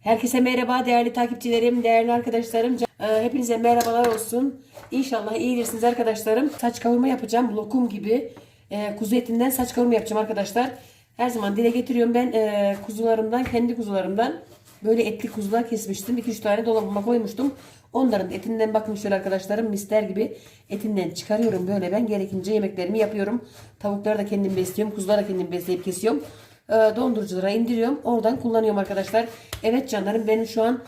Herkese merhaba değerli takipçilerim, değerli arkadaşlarım. Ee, Hepinize merhabalar olsun. İnşallah iyiyirsiniz arkadaşlarım. Saç kavurma yapacağım. Lokum gibi. Ee, kuzu etinden saç kavurma yapacağım arkadaşlar. Her zaman dile getiriyorum ben e, kuzularımdan, kendi kuzularımdan böyle etli kuzular kesmiştim. 2-3 tane dolabıma koymuştum. Onların etinden bakın şöyle arkadaşlarım mister gibi etinden çıkarıyorum böyle ben gerekince yemeklerimi yapıyorum. Tavukları da kendim besliyorum. Kuzuları da kendim besleyip kesiyorum e, donduruculara indiriyorum. Oradan kullanıyorum arkadaşlar. Evet canlarım benim şu an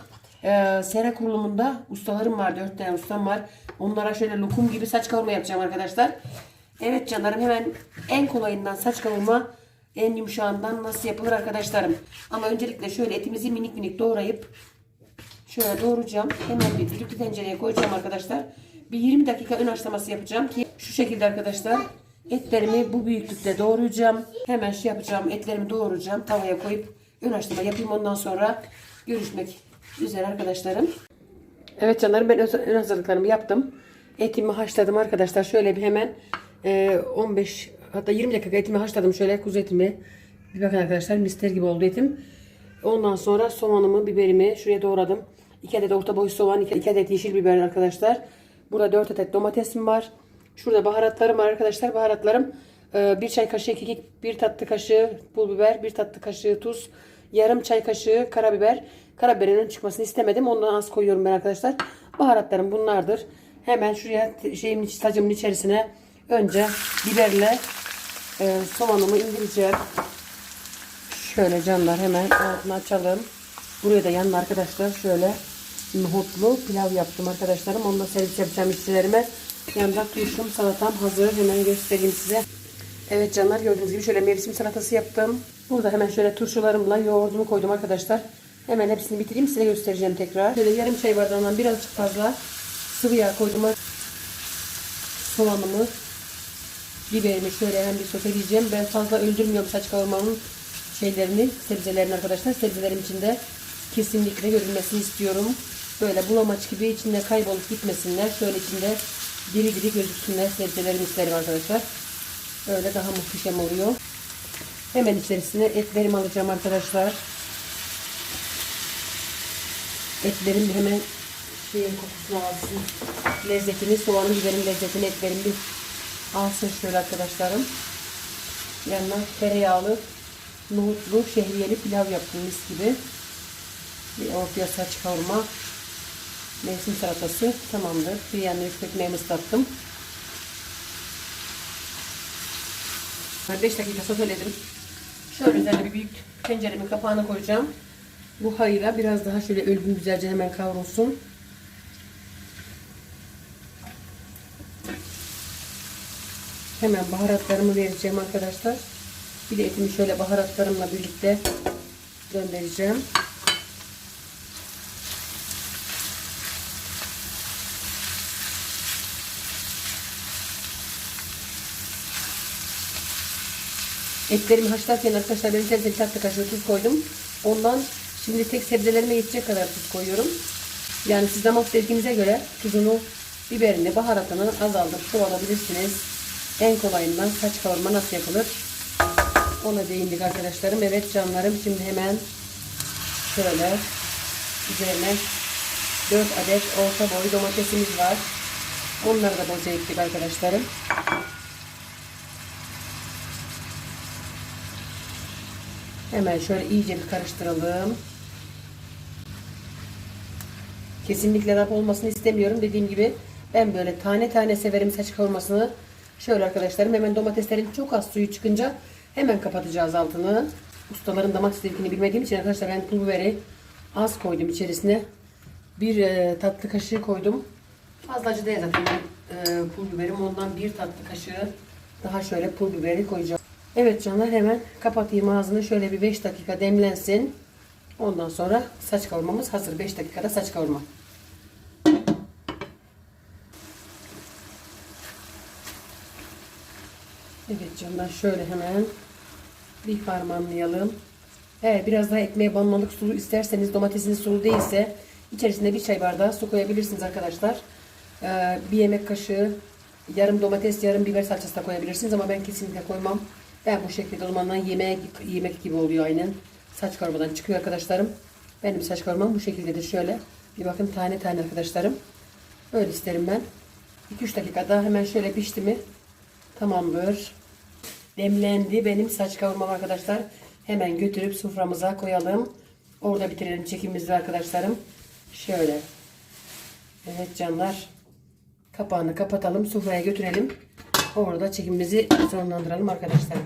e, sera kurulumunda ustalarım var. Dört tane ustam var. Onlara şöyle lokum gibi saç kavurma yapacağım arkadaşlar. Evet canlarım hemen en kolayından saç kavurma en yumuşağından nasıl yapılır arkadaşlarım. Ama öncelikle şöyle etimizi minik minik doğrayıp şöyle doğrayacağım. Hemen bir düdüklü tencereye koyacağım arkadaşlar. Bir 20 dakika ön haşlaması yapacağım ki şu şekilde arkadaşlar etlerimi bu büyüklükte doğrayacağım. Hemen şey yapacağım. Etlerimi doğrayacağım. Tavaya koyup ön haşlama yapayım. Ondan sonra görüşmek üzere arkadaşlarım. Evet canlarım ben ön hazırlıklarımı yaptım. Etimi haşladım arkadaşlar. Şöyle bir hemen e, 15 hatta 20 dakika etimi haşladım. Şöyle kuzu etimi. Bir bakın arkadaşlar mister gibi oldu etim. Ondan sonra soğanımı, biberimi şuraya doğradım. 2 adet orta boy soğan, 2 adet yeşil biber arkadaşlar. Burada 4 adet domatesim var. Şurada baharatlarım var arkadaşlar. Baharatlarım 1 çay kaşığı kekik, 1 tatlı kaşığı pul biber, 1 tatlı kaşığı tuz, yarım çay kaşığı karabiber. Karabiberin ön çıkmasını istemedim. Ondan az koyuyorum ben arkadaşlar. Baharatlarım bunlardır. Hemen şuraya şeyimin sacımın içerisine önce biberle e, soğanımı indireceğim. Şöyle canlar hemen altını açalım. Buraya da yanına arkadaşlar şöyle nohutlu pilav yaptım arkadaşlarım. Onunla servis yapacağım işçilerime. Yanında turşum salatam hazır. Hemen göstereyim size. Evet canlar gördüğünüz gibi şöyle mevsim salatası yaptım. Burada hemen şöyle turşularımla yoğurdumu koydum arkadaşlar. Hemen hepsini bitireyim size göstereceğim tekrar. Şöyle yarım çay bardağından birazcık fazla sıvı yağ koydum. Soğanımı biberimi şöyle hem bir soteleyeceğim. Ben fazla öldürmüyorum saç kavurmamın şeylerini, sebzelerini arkadaşlar. Sebzelerim içinde kesinlikle görülmesini istiyorum. Böyle bulamaç gibi içinde kaybolup gitmesinler. Şöyle içinde diri diri gözüksünler sebzelerim isterim arkadaşlar. Böyle daha muhteşem oluyor. Hemen içerisine etlerimi alacağım arkadaşlar. Etlerim hemen şeyin kokusunu alsın. Lezzetini, soğanın, biberin lezzetini, etlerim bir alsın şöyle arkadaşlarım. Yanına tereyağlı, nohutlu, şehriyeli pilav yaptım mis gibi. Bir ortaya saç kavurma. Mevsim salatası tamamdır. Bir yanına üç ekmeğimi ıslattım. 5 dakika soteledim. Şöyle üzerine bir büyük tenceremin kapağını koyacağım. Bu hayra biraz daha şöyle ölgün güzelce hemen kavrulsun. Hemen baharatlarımı vereceğim arkadaşlar. Bir de etimi şöyle baharatlarımla birlikte göndereceğim. Etlerimi haşlarken arkadaşlar ben içerisine tatlı kaşığı tuz koydum. Ondan şimdi tek sebzelerime yetecek kadar tuz koyuyorum. Yani siz damak zevkinize göre tuzunu, biberini, baharatını azaltıp çoğalabilirsiniz. En kolayından saç kavurma nasıl yapılır? Ona değindik arkadaşlarım. Evet canlarım şimdi hemen şöyle üzerine 4 adet orta boy domatesimiz var. Onları da boca ettik arkadaşlarım. Hemen şöyle iyice bir karıştıralım. Kesinlikle rap olmasını istemiyorum. Dediğim gibi ben böyle tane tane severim saç kavurmasını. Şöyle arkadaşlarım hemen domateslerin çok az suyu çıkınca hemen kapatacağız altını. Ustaların damak zevkini bilmediğim için arkadaşlar ben pul biberi az koydum içerisine. Bir e, tatlı kaşığı koydum. Fazla acı değil zaten e, pul biberim. Ondan bir tatlı kaşığı daha şöyle pul biberi koyacağım. Evet canlar hemen kapatayım ağzını. Şöyle bir 5 dakika demlensin. Ondan sonra saç kavurmamız hazır. 5 dakikada saç kavurma. Evet canlar şöyle hemen bir harmanlayalım. Eğer biraz daha ekmeğe banmalık sulu isterseniz domatesiniz sulu değilse içerisine bir çay bardağı su koyabilirsiniz arkadaşlar. Ee, bir yemek kaşığı yarım domates yarım biber salçası da koyabilirsiniz ama ben kesinlikle koymam. Ben bu şekilde o zamandan yemek, yemek gibi oluyor aynen. Saç kavurmadan çıkıyor arkadaşlarım. Benim saç kavurmam bu şekildedir. Şöyle bir bakın tane tane arkadaşlarım. Böyle isterim ben. 2-3 dakikada hemen şöyle pişti mi tamamdır. Demlendi benim saç kavurmam arkadaşlar. Hemen götürüp soframıza koyalım. Orada bitirelim çekimimizi arkadaşlarım. Şöyle. Evet canlar. Kapağını kapatalım. Sofraya götürelim. Orada çekimimizi sonlandıralım arkadaşlar.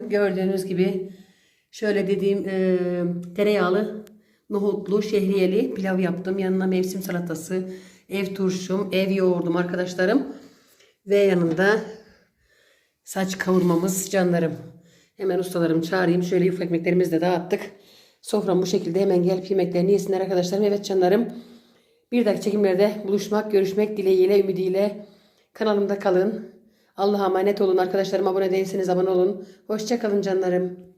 Gördüğünüz gibi şöyle dediğim e, tereyağlı, nohutlu, şehriyeli pilav yaptım. Yanına mevsim salatası, ev turşum, ev yoğurdum arkadaşlarım. Ve yanında saç kavurmamız canlarım. Hemen ustalarımı çağırayım. Şöyle yufka ekmeklerimizi de dağıttık. Sofram bu şekilde hemen gelip yemeklerini yesinler arkadaşlarım. Evet canlarım. Bir dahaki çekimlerde buluşmak, görüşmek dileğiyle, ümidiyle. Kanalımda kalın. Allah'a emanet olun arkadaşlarım. Abone değilseniz abone olun. Hoşça kalın canlarım.